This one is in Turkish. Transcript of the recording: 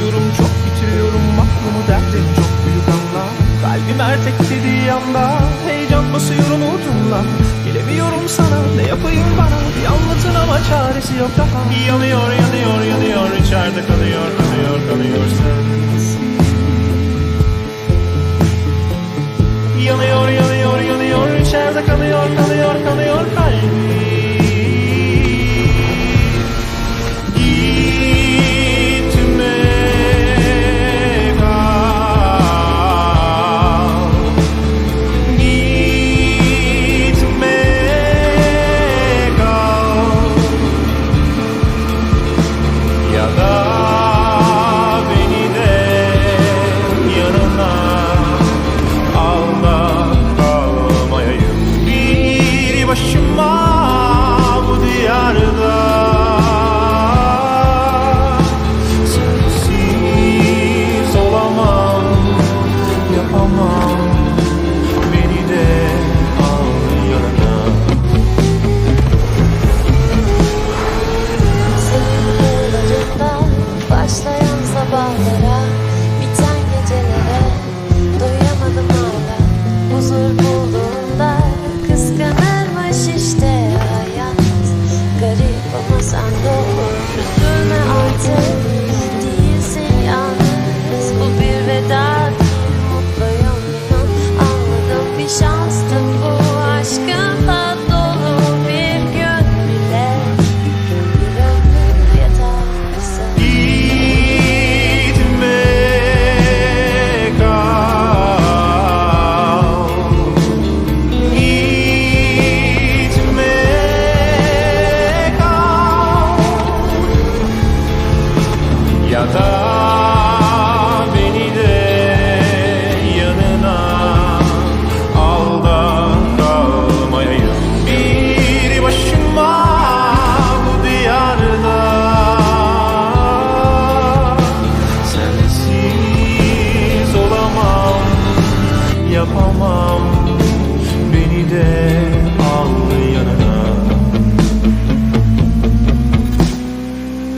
bitiriyorum çok bitiriyorum. Aklımı derdin çok büyük anla Kalbim ertek dediği yanda Heyecan basıyorum ucumla. Gelemiyorum sana ne yapayım bana? Bir anlatın ama çaresi yok daha. Yanıyor yanıyor yanıyor. İçeride kalıyor kalıyor kalıyor. Sensin Yanıyor yanıyor yanıyor. İçeride kalıyor kalıyor.